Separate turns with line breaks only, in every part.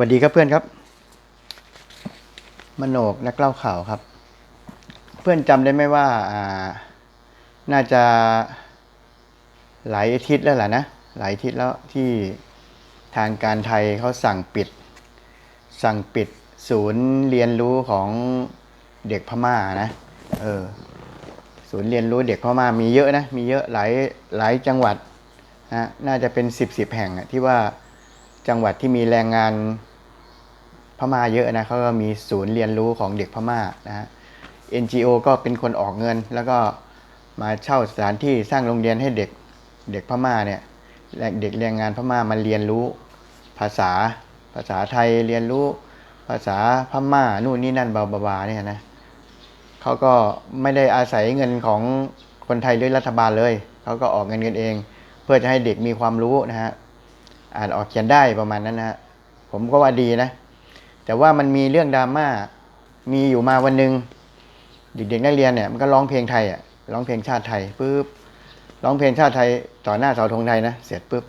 วัสดีครับเพื่อนครับ มโนกนักเล่าข่าวครับ เพื่อนจำได้ไหมว่าอ่า น่าจะหลายอาทิตย์แล้วแหละนะ หลายอาทิตย์แล้วที่ทางการไทยเขาสั่งปิด สั่งปิดศูนย์เรียนรู้ของเด็กพม่านะเออศูนย์เรียนรู้เด็กพม่ามีเยอะนะ มีเยอะหลายหลายจังหวัดนะน่าจะเป็นสิบสิบแห่งที่ว่าจังหวัดที่มีแรงงาน พม่าเยอะนะเขาก็มีศูนย์เรียนรู้ของเด็กพม่านะฮะ NGO ก็เป็นคนออกเงิน แล้วก็มาเช่าสถานที่สร้างโรงเรียนให้เด็กเด็กพม่าเนี่ยเด็กแรงงานพม่ามาเรียนรู้ภาษาภาษาไทยเรียนรู้ภาษาพม่านู่นนี่นั่นบาบาบาเนี่ยนะเขาก็ไม่ได้อาศัยเงินของคนไทยหรือรัฐบาลเลยเขาก็ออกเงินกันเอง เพื่อจะให้เด็กมีความรู้นะฮะอ่านออกเขียนได้ประมาณนั้นนะฮะผมก็ว่าดีนะ แต่ว่ามันมีเรื่องดราม่ามีอยู่มาวันหนึ่งเด็กๆนักเรียนเนี่ยมันก็ร้องเพลงไทยอะร้องเพลงชาติไทยปุ๊บร้องเพลงชาติไทยต่อหน้าเสาธงไทยนะเสร็จปุ๊บ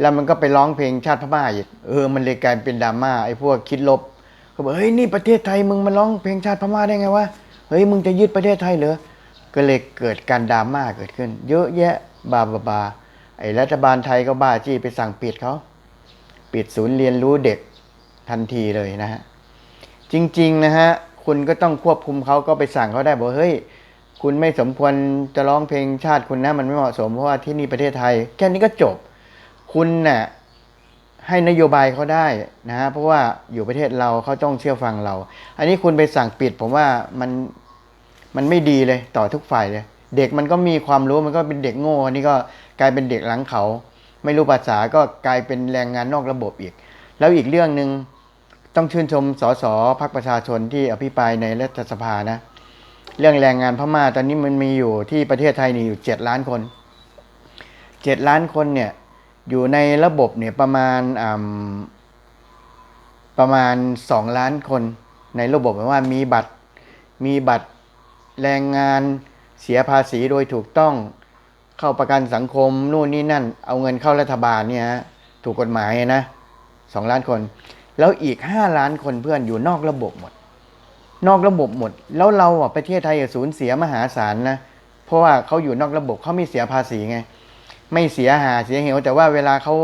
แล้วมันก็ไปร้องเพลงชาติพม่าอีกเออมันเลยกลายเป็นดราม่าไอ้พวกคิดลบก็บอกเฮ้ยนี่ประเทศไทยมึงมาร้องเพลงชาติพม่าได้ไงวะเฮ้ยมึงจะยึดประเทศไทยเหรอก็เลยเกิดการดราม่าเกิดขึ้น เยอะแยะบาบาบาไอ้รัฐบาลไทยก็บ้าจี้ไปสั่งปิดเขาปิดศูนย์เรียนรู้เด็ก ทันทีเลยนะฮะ จริง ๆ นะฮะ คุณก็ต้องควบคุมเขาก็ไปสั่งเขาได้บอกเฮ้ย คุณไม่สมควรจะร้องเพลงชาติคุณนะมันไม่เหมาะสมเพราะว่าที่นี่ประเทศไทย แค่นี้ก็จบ คุณน่ะให้นโยบายเขาได้นะฮะเพราะว่าอยู่ประเทศเราเขาต้องเชื่อฟังเรา อันนี้คุณไปสั่งปิด ผมว่ามันมันไม่ดีเลยต่อทุกฝ่ายเลย เด็กมันก็มีความรู้มันก็เป็นเด็กโง่อันนี้ก็กลายเป็นเด็กหลังเขา ไม่รู้ภาษาก็กลายเป็นแรงงานนอกระบบอีก แล้วอีกเรื่องหนึ่ง ต้องชื่นชมสสพักประชาชนที่อภิปรายในรัฐสภานะ เรื่องแรงงานพม่าตอนนี้มันมีอยู่ที่ประเทศไทยนี่อยู่เจ็ดล้านคนเจ็ดล้านคนเนี่ยอยู่ในระบบเนี่ยประมาณอ่ำประมาณสองล้านคนในระบบหมายว่ามีบัตรมีบัตรแรงงานเสียภาษีโดยถูกต้องเข้าประกันสังคมนู่นนี่นั่น เอาเงินเข้ารัฐบาลเนี่ยถูกกฎหมายนะสองล้านคน แล้วอีกห้าล้านคนเพื่อนอยู่นอกระบบหมด นอกระบบหมด แล้วเราอะประเทศไทยอะสูญเสียมหาศาลนะ เพราะว่าเขาอยู่นอกระบบเขาไม่เสียภาษีไง ไม่เสียหาเสียเหว แต่ว่าเวลาเขา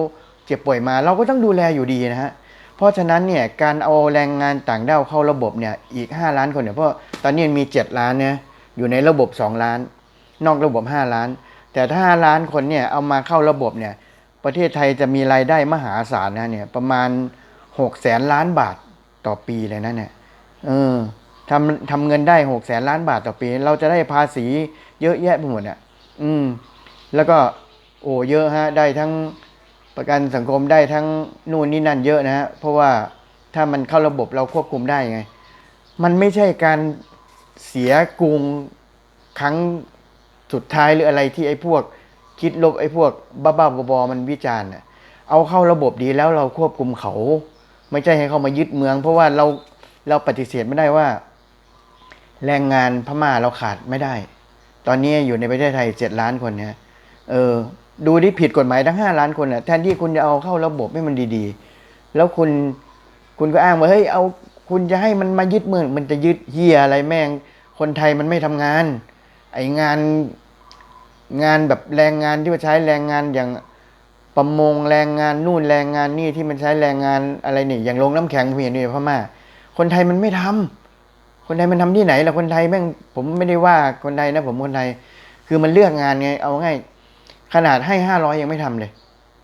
เจ็บป่วยมา เราก็ต้องดูแลอยู่ดีนะฮะ เพราะฉะนั้นเนี่ยการเอาแรงงานต่างด้าวเข้าระบบเนี่ยอีก 5 ล้านคนเนี่ยเพราะตอนนี้มันมี7 ล้านเนี่ยอยู่ในระบบ 2 ล้าน นอกระบบ 5 ล้าน แต่ถ้า5ล้านคนเนี่ยเอามาเข้าระบบเนี่ยประเทศไทยจะมีรายได้มหาศาลนะเนี่ยประมาณ 6แสนล้านบาทต่อปีเลยนะเนี่ยเออทำทำเงินได้หกแสนล้านบาทต่อปี เราจะได้ภาษีเยอะแยะไปหมดอะ อืม แล้วก็โอ้เยอะฮะ ได้ทั้งประกันสังคมได้ทั้งนู่นนี่นั่นเยอะนะฮะ เพราะว่าถ้ามันเข้าระบบเราควบคุมได้ไง มันไม่ใช่การเสียกรุงครั้งสุดท้ายหรืออะไรที่ไอ้พวกคิดลบไอ้พวกบ้าๆบอๆมันวิจารณ์เอาเข้าระบบดีแล้วเราควบคุมเขา ไม่ใช่ให้เขามายึดเมือง เพราะว่าเราเราปฏิเสธไม่ได้ว่า แรงงานพม่าเราขาดไม่ได้ ตอนนี้อยู่ในประเทศไทยเจ็ดล้านคนเนี่ยเออดูที่ผิดกฎหมายทั้งห้าล้านคนน่ะแทนที่คุณจะเอาเข้าระบบให้มันดีๆ แล้วคุณคุณก็อ้างว่าเฮ้ยเอาคุณจะให้มันมายึดเมืองมันจะยึดเฮียอะไรแม่ง คนไทยมันไม่ทำงาน ไองานงานแบบแรงงานที่มาใช้แรงงานอย่าง ประมงแรงงานนู่นแรงงานนี่ที่มันใช้แรงงานอะไรนี่อย่างลงน้ำแข็งเพียนี่พม่าคนไทยมันไม่ทำคนไทยมันทำที่ไหนล่ะคนไทยแม่งผมไม่ได้ว่าคนไทยนะ ผมคนไทย คือมันเลือกงานไงเอาง่ายขนาดให้ห้าร้อยยังไม่ทำเลย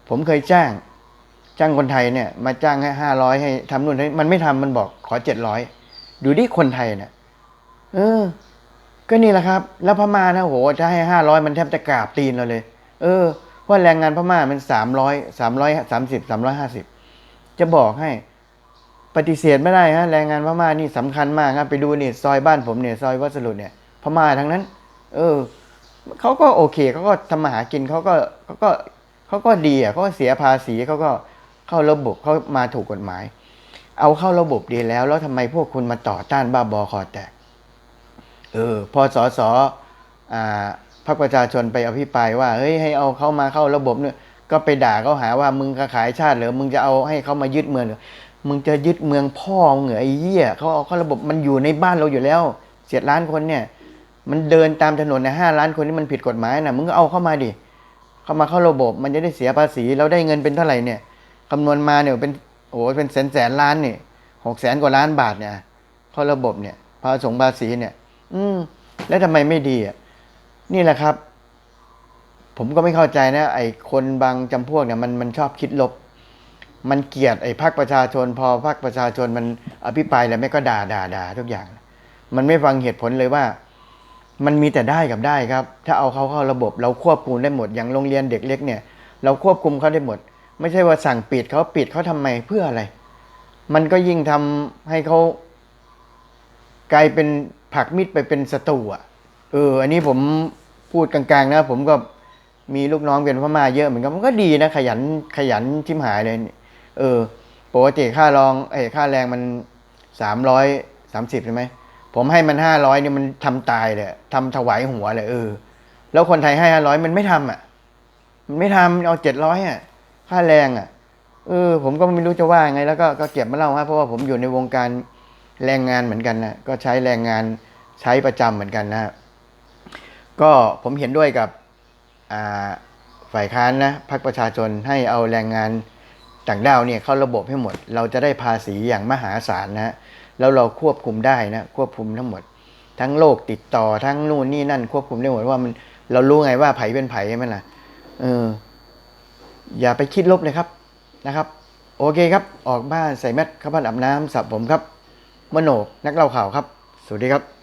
ผมเคยจ้าง จ้างคนไทยเนี่ย มาจ้างให้ห้าร้อยให้ทำนู่นให้มันไม่ทำมันบอกขอเจ็ดร้อยดูดิคนไทยเนี่ยเออ ก็นี่แหละครับ แล้วพม่านะโหถ้าให้ห้าร้อยมันแทบจะกราบตีนเราเลย เออ ว่าแรงงานพม่ามันสามร้อยสามร้อยสามสิบสามร้อยห้าสิบจะบอกให้ปฏิเสธไม่ได้ฮะแรงงานพม่านี่สำคัญมากครับไปดูนี่ซอยบ้านผมเนี่ยซอยวัสดุเนี่ยพม่าทั้งนั้น เออเขาก็โอเคเขาก็ทำมาหากินเขาก็เขาก็เขาก็ดีอะเขาก็เสียภาษีเขาก็เข้าระบบเขามาถูกกฎหมาย เอาเข้าระบบดีแล้ว แล้วทำไมพวกคุณมาต่อต้านบ้าบอคอแตกเออพอสอสออ่า พรรคประชาชนไปอภิปรายว่าเฮ้ยให้เอาเข้ามาเข้าระบบเนี่ยก็ไปด่าเขาหาว่ามึงขายชาติหรือมึงจะเอาให้เขามายึดเมืองหรือมึงจะยึดเมืองพ่อมึงเหรอไอ้เหี้ยเขาเอาเข้าระบบมันอยู่ในบ้านเราอยู่แล้วเจ็ดล้านคนเนี่ยมันเดินตามถนนในห้าล้านคนนี่มันผิดกฎหมายนะมึงก็เอาเข้ามาดิเข้ามาเข้าระบบ มันจะได้เสียภาษีเราได้เงินเป็นเท่าไหร่เนี่ยคำนวณมาเนี่ยเป็นโอ้เป็นแสนแสนล้านนี่หกแสนกว่าล้านบาทเนี่ยเข้าระบบเนี่ยภาษีภาษีเนี่ย อืมแล้วทำไมไม่ดีอะ นี่แหละครับ ผมก็ไม่เข้าใจนะ ไอ้คนบางจำพวกเนี่ยมันมันชอบคิดลบ มันเกลียดไอ้พรรคประชาชน พอพรรคประชาชนมันอภิปรายแล้วไม่ก็ด่าด่าด่าทุกอย่าง มันไม่ฟังเหตุผลเลยว่า มันมีแต่ได้กับได้ครับ ถ้าเอาเขาเข้าระบบ เราควบคุมได้หมดอย่างโรงเรียนเด็กเล็กเนี่ย เราควบคุมเขาได้หมด ไม่ใช่ว่าสั่งปิดเขาปิดเขาทำไมเพื่ออะไร มันก็ยิ่งทำให้เขากลายเป็นผักมิดไปเป็นศัตรูอะ เออ อันนี้ผมพูดกลางๆนะ ผมก็มีลูกน้องเป็นพม่าเยอะเหมือนกันมันก็ดีนะขยันขยันทิมหายเลย เออปกติค่ารองเอ้ค่าแรงมันสามร้อยสามสิบใช่ไหมผมให้มันห้าร้อยเนี่ยมันทำตายเลยทำถวายหัวเลยเออ แล้วคนไทยให้ห้าร้อยมันไม่ทำอะ มันไม่ทำมันเอาเจ็ดร้อยอะ ค่าแรงอะ เออ ผมก็ไม่รู้จะว่าไง แล้วก็ก็เก็บมาเล่าฮะเพราะว่าผมอยู่ในวงการแรงงานเหมือนกันนะก็ใช้แรงงานใช้ประจำเหมือนกันนะ ก็ผมเห็นด้วยกับฝ่ายค้านนะพรรคประชาชนให้เอาแรงงานต่างด้าวเนี่ยเข้าระบบให้หมด เราจะได้ภาษีอย่างมหาศาลนะแล้วเราควบคุมได้นะควบคุมทั้งหมด ทั้งโรคติดต่อทั้งนู่นนี่นั่น ควบคุมได้หมดว่ามันเรารู้ไงว่าไผเป็นไผใช่ไหมล่ะเอออย่าไปคิดลบเลยครับนะครับ โอเคครับ ออกบ้านใส่แมสเข้าบ้านอาบน้ำสระผมครับ มโนนักเล่าข่าวครับ สวัสดีครับ